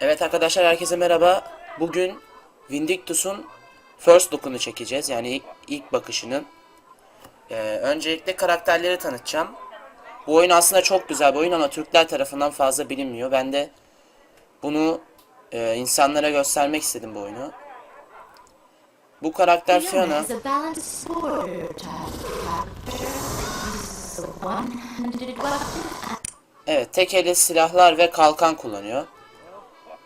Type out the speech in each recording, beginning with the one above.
Evet arkadaşlar herkese merhaba. Bugün Vindictus'un first look'unu çekeceğiz. Yani ilk, bakışının. Ee, öncelikle karakterleri tanıtacağım. Bu oyun aslında çok güzel bir oyun ama Türkler tarafından fazla bilinmiyor. Ben de bunu e, insanlara göstermek istedim bu oyunu. Bu karakter Fiona Evet, tek eli silahlar ve kalkan kullanıyor.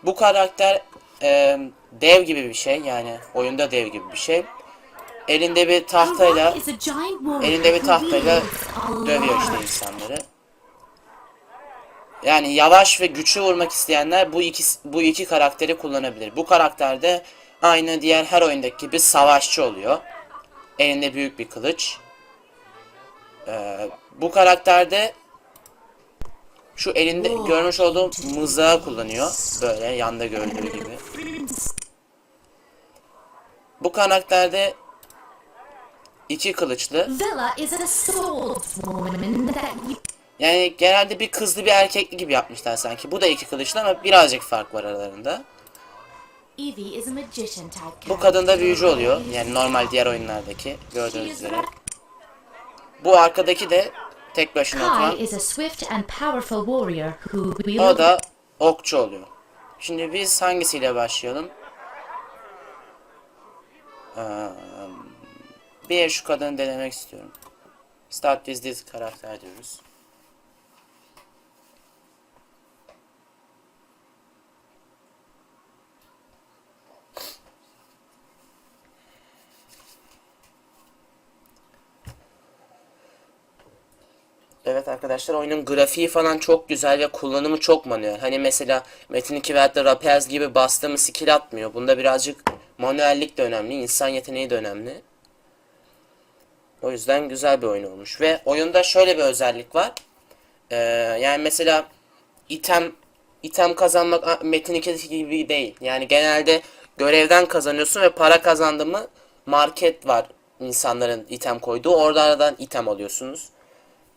Bu karakter e, dev gibi bir şey yani oyunda dev gibi bir şey. Elinde bir tahtayla elinde bir tahtayla dövüyor işte insanları. Yani yavaş ve güçlü vurmak isteyenler bu iki bu iki karakteri kullanabilir. Bu karakter de aynı diğer her oyundaki gibi savaşçı oluyor. Elinde büyük bir kılıç. Ee, bu karakterde şu elinde görmüş olduğum mızrağı kullanıyor. Böyle yanda gördüğü gibi. Bu karakterde iki kılıçlı. Yani genelde bir kızlı bir erkekli gibi yapmışlar sanki. Bu da iki kılıçlı ama birazcık fark var aralarında. Bu kadın da büyücü oluyor. Yani normal diğer oyunlardaki gördüğünüz üzere. Bu arkadaki de tek başına oturan. O da okçu oluyor. Şimdi biz hangisiyle başlayalım? Ee, bir şu kadını denemek istiyorum. Start with this karakter diyoruz. Evet arkadaşlar oyunun grafiği falan çok güzel ve kullanımı çok manuel. Hani mesela Metin 2 veyahut da Rapaz gibi bastığımız skill atmıyor. Bunda birazcık manuellik de önemli, insan yeteneği de önemli. O yüzden güzel bir oyun olmuş. Ve oyunda şöyle bir özellik var. Ee, yani mesela item item kazanmak Metin 2 gibi değil. Yani genelde görevden kazanıyorsun ve para kazandın mı market var insanların item koyduğu. Oralardan item alıyorsunuz.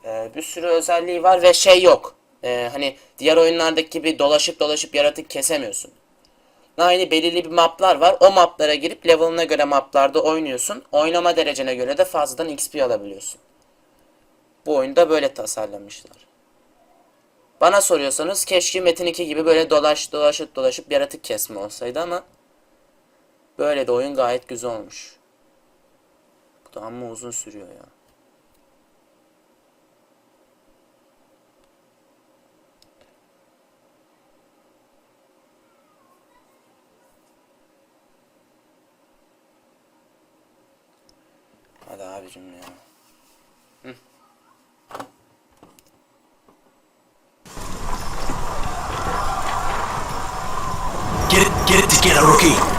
Ee, bir sürü özelliği var ve şey yok. Ee, hani diğer oyunlardaki gibi dolaşıp dolaşıp yaratık kesemiyorsun. Aynı belirli bir maplar var. O maplara girip level'ına göre maplarda oynuyorsun. Oynama derecene göre de fazladan XP alabiliyorsun. Bu oyunda böyle tasarlamışlar. Bana soruyorsanız keşke Metin 2 gibi böyle dolaş dolaşıp dolaşıp yaratık kesme olsaydı ama böyle de oyun gayet güzel olmuş. Bu da amma uzun sürüyor ya. Hadi abicim ya. Get it, get it together, rookie.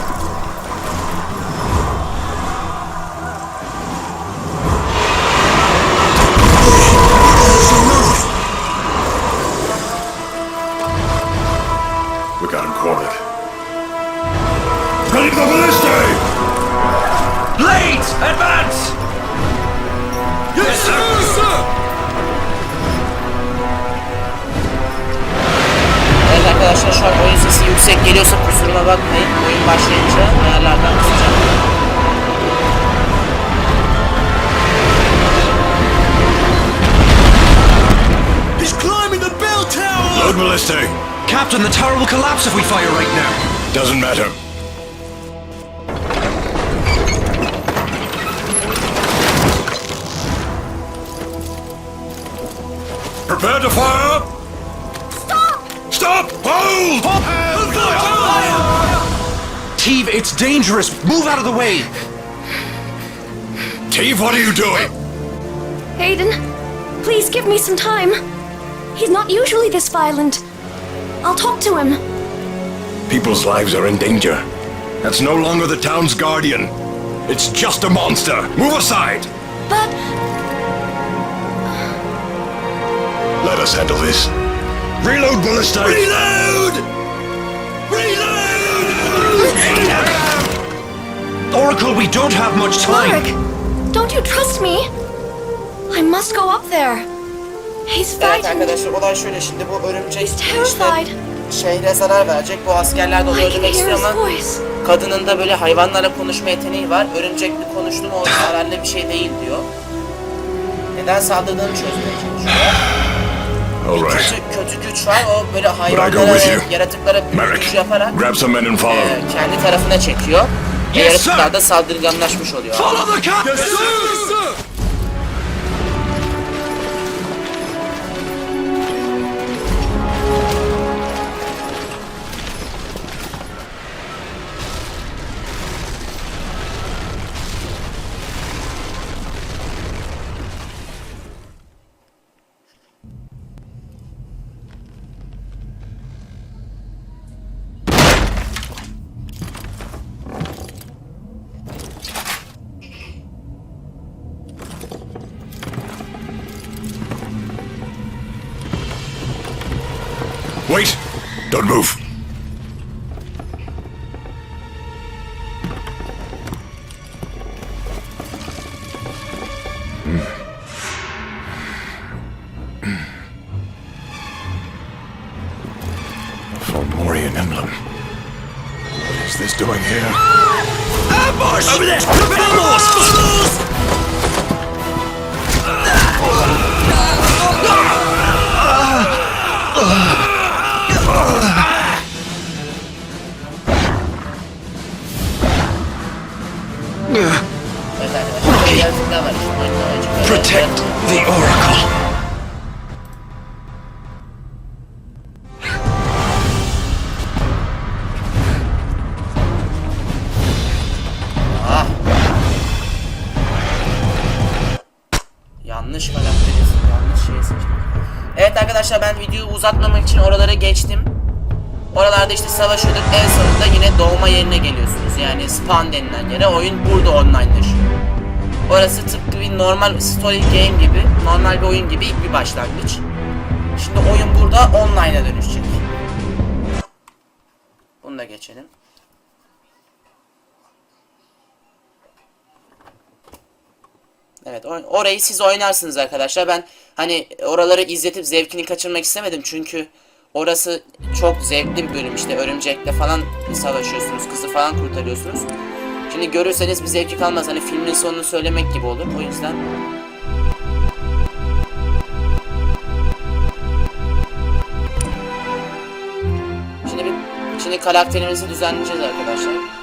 Geliyorsa kusuruma bakmayın. Oyun başlayınca ayarlardan kısacağım. He's climbing the bell tower! Load ballistic! Captain, the tower will collapse if we fire right now. Doesn't matter. Prepare to fire! Stop! Stop! Hold! Teve, it's dangerous. Move out of the way. Teve, what are you doing? Hayden, please give me some time. He's not usually this violent. I'll talk to him. People's lives are in danger. That's no longer the town's guardian. It's just a monster. Move aside! But Let us handle this. Reload ballista! Reload! Oracle, we don't have much time. Mark, don't you trust me? I must go up there. He's Evet frightened. arkadaşlar olay şöyle şimdi bu örümcek He's işte terrified. şehre zarar verecek. Bu askerler de onu I can öldürmek hear istiyor his ama voice. kadının da böyle hayvanlarla konuşma yeteneği var. Örümcekle konuştu mu o zararlı bir şey değil diyor. Neden saldırdığını çözmeye çalışıyor. All Bir right. kötü, kötü güç var. O böyle hayvanlara with you. yaratıklara büyük güç Merrick, yaparak grab some men and follow. e, kendi tarafına çekiyor. Ve Yes, yaratıklar sir. da saldırganlaşmış oluyor. Follow the captain! Wait! Don't move. Hmm. Fomorian emblem. What is this doing here? Ambush! Over there! Vamos! Evet Yanlış karakteri, yanlış şeyi seçtim. Evet arkadaşlar ben videoyu uzatmamak için oralara geçtim. Oralarda işte savaşıyorduk. En sonunda yine doğma yerine geliyorsunuz. Yani spawn denilen yere. Oyun burada online'laşıyor. Orası tıpkı bir normal story game gibi, normal bir oyun gibi ilk bir başlangıç. Şimdi oyun burada online'a dönüşecek. Bunu da geçelim. Evet or- orayı siz oynarsınız arkadaşlar. Ben hani oraları izletip zevkini kaçırmak istemedim çünkü orası çok zevkli bir bölüm işte örümcekle falan savaşıyorsunuz kızı falan kurtarıyorsunuz. Şimdi görürseniz bir zevki kalmaz hani filmin sonunu söylemek gibi olur o yüzden. Şimdi şimdi karakterimizi düzenleyeceğiz arkadaşlar.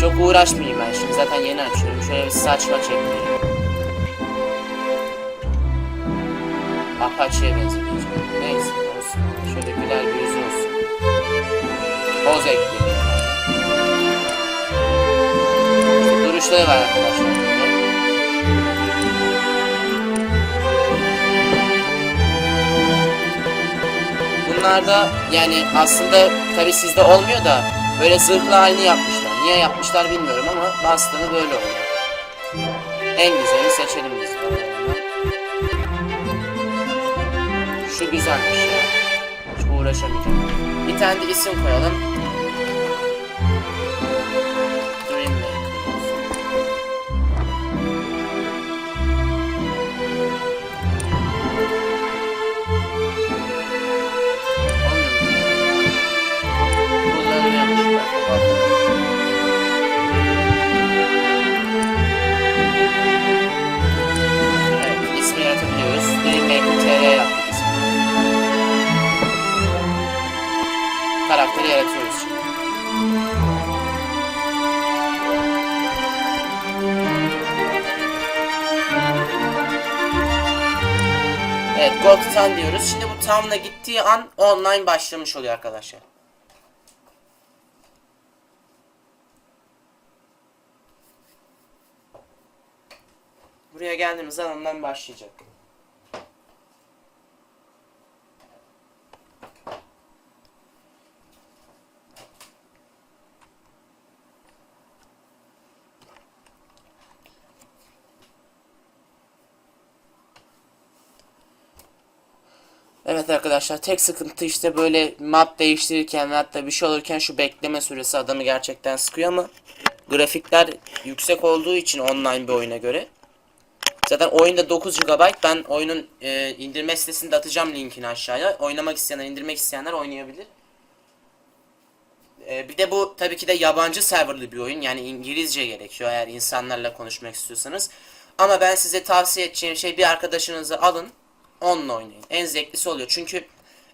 Çok uğraşmayayım ben şimdi zaten yeni açıyorum. Şöyle bir saçma çekmeyeyim. Apache'ye benzeteceğim. Neyse olsun. Şöyle güler bir yüzü olsun. Poz ekleyeyim. İşte duruşları var arkadaşlar. böyle. Bunlar da yani aslında tabi sizde olmuyor da böyle zırhlı halini Niye yapmışlar bilmiyorum ama bastığını böyle oluyor. En güzeli seçelim biz. Şu güzelmiş ya. Hiç uğraşamayacağım. Bir tane de isim koyalım. Şimdi. Evet, Go to Town diyoruz. Şimdi bu Town'a gittiği an online başlamış oluyor arkadaşlar. Buraya geldiğimiz an ondan başlayacak. Evet arkadaşlar tek sıkıntı işte böyle map değiştirirken hatta bir şey olurken şu bekleme süresi adamı gerçekten sıkıyor ama grafikler yüksek olduğu için online bir oyuna göre Zaten oyunda 9 GB ben oyunun e, indirme sitesinde atacağım linkini aşağıya. Oynamak isteyenler, indirmek isteyenler oynayabilir. E, bir de bu tabii ki de yabancı serverlı bir oyun. Yani İngilizce gerekiyor eğer insanlarla konuşmak istiyorsanız. Ama ben size tavsiye edeceğim şey bir arkadaşınızı alın. Onunla oynayın. En zevklisi oluyor. Çünkü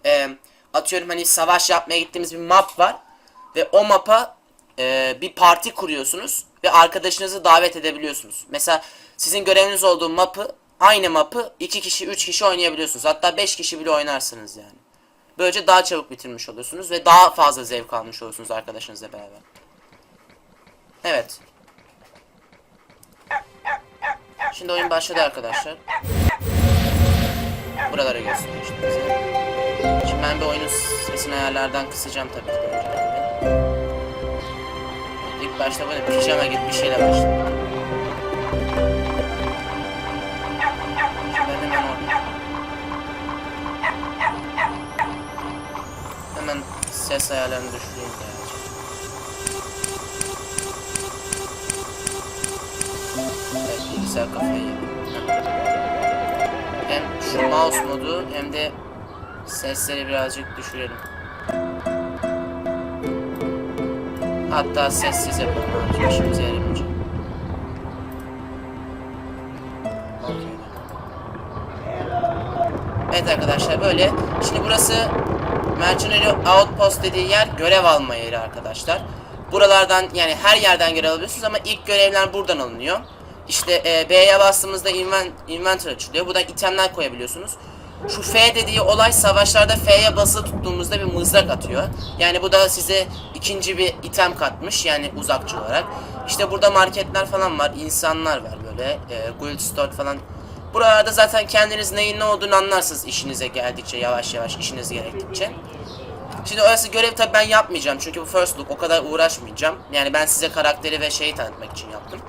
e, atıyorum hani savaş yapmaya gittiğimiz bir map var. Ve o mapa e, bir parti kuruyorsunuz. Ve arkadaşınızı davet edebiliyorsunuz. Mesela sizin göreviniz olduğu mapı aynı mapı 2 kişi 3 kişi oynayabiliyorsunuz. Hatta 5 kişi bile oynarsınız yani. Böylece daha çabuk bitirmiş oluyorsunuz ve daha fazla zevk almış oluyorsunuz arkadaşınızla beraber. Evet. Şimdi oyun başladı arkadaşlar. Buralara gösteriyor işte bize. Şimdi ben bir oyunun sesini ayarlardan kısacağım tabii ki de. İlk başta böyle pijama gibi bir şeyle başladım. Ben hemen orada. Hemen ses ayarlarını düşüreyim de. Evet bilgisayar kafayı yedi. Hem şu mouse modu hem de sesleri birazcık düşürelim. Hatta sessiz yapalım abi. İşimize yaramayacak. Evet arkadaşlar böyle. Şimdi burası Mercenary Outpost dediği yer görev alma yeri arkadaşlar. Buralardan yani her yerden görev alabiliyorsunuz ama ilk görevler buradan alınıyor. İşte e, B'ye bastığımızda inven, inventory açılıyor. Buradan itemler koyabiliyorsunuz. Şu F dediği olay savaşlarda F'ye basılı tuttuğumuzda bir mızrak atıyor. Yani bu da size ikinci bir item katmış yani uzakçı olarak. İşte burada marketler falan var, insanlar var böyle, e, guild store falan. Buralarda zaten kendiniz neyin ne olduğunu anlarsınız işinize geldikçe, yavaş yavaş işiniz gerektikçe. Şimdi orası görev tabi ben yapmayacağım çünkü bu first look o kadar uğraşmayacağım. Yani ben size karakteri ve şeyi tanıtmak için yaptım.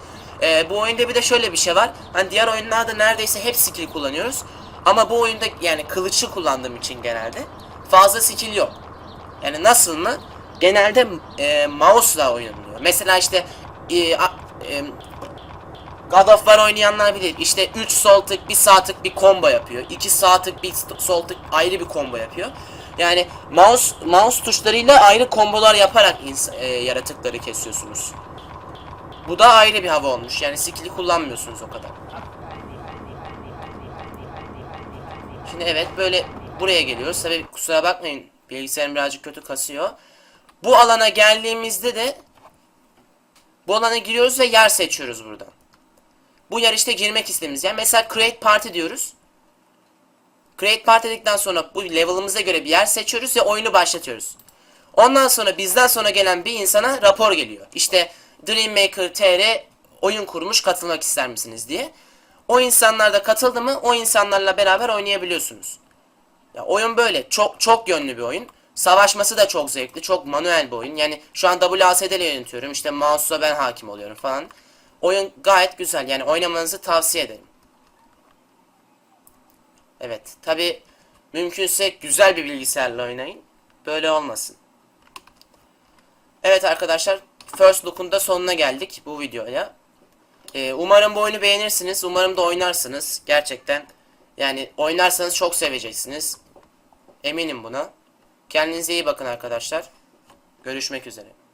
Ee, bu oyunda bir de şöyle bir şey var. Hani diğer oyunlarda neredeyse hep skill kullanıyoruz. Ama bu oyunda yani kılıçı kullandığım için genelde fazla skill yok. Yani nasıl mı? Genelde e, mouse'la oynanıyor. Mesela işte e, a, e, God of War oynayanlar bilir. İşte 3 sol tık, 1 sağ tık bir combo yapıyor. 2 sağ tık, 1 sol tık ayrı bir combo yapıyor. Yani mouse mouse tuşlarıyla ayrı kombolar yaparak e, yaratıkları kesiyorsunuz. Bu da ayrı bir hava olmuş. Yani skill'i kullanmıyorsunuz o kadar. Şimdi evet böyle buraya geliyoruz. Tabii kusura bakmayın bilgisayarım birazcık kötü kasıyor. Bu alana geldiğimizde de bu alana giriyoruz ve yer seçiyoruz buradan. Bu yer işte girmek istediğimiz yer. Mesela create party diyoruz. Create party dedikten sonra bu level'ımıza göre bir yer seçiyoruz ve oyunu başlatıyoruz. Ondan sonra bizden sonra gelen bir insana rapor geliyor. İşte Dreammaker TR oyun kurmuş katılmak ister misiniz diye. O insanlar da katıldı mı o insanlarla beraber oynayabiliyorsunuz. Ya oyun böyle çok çok yönlü bir oyun. Savaşması da çok zevkli, çok manuel bir oyun. Yani şu an WASD ile yönetiyorum. İşte mouse'la ben hakim oluyorum falan. Oyun gayet güzel. Yani oynamanızı tavsiye ederim. Evet. Tabi mümkünse güzel bir bilgisayarla oynayın. Böyle olmasın. Evet arkadaşlar. First Look'un da sonuna geldik bu videoya. Ee, umarım bu oyunu beğenirsiniz. Umarım da oynarsınız. Gerçekten. Yani oynarsanız çok seveceksiniz. Eminim buna. Kendinize iyi bakın arkadaşlar. Görüşmek üzere.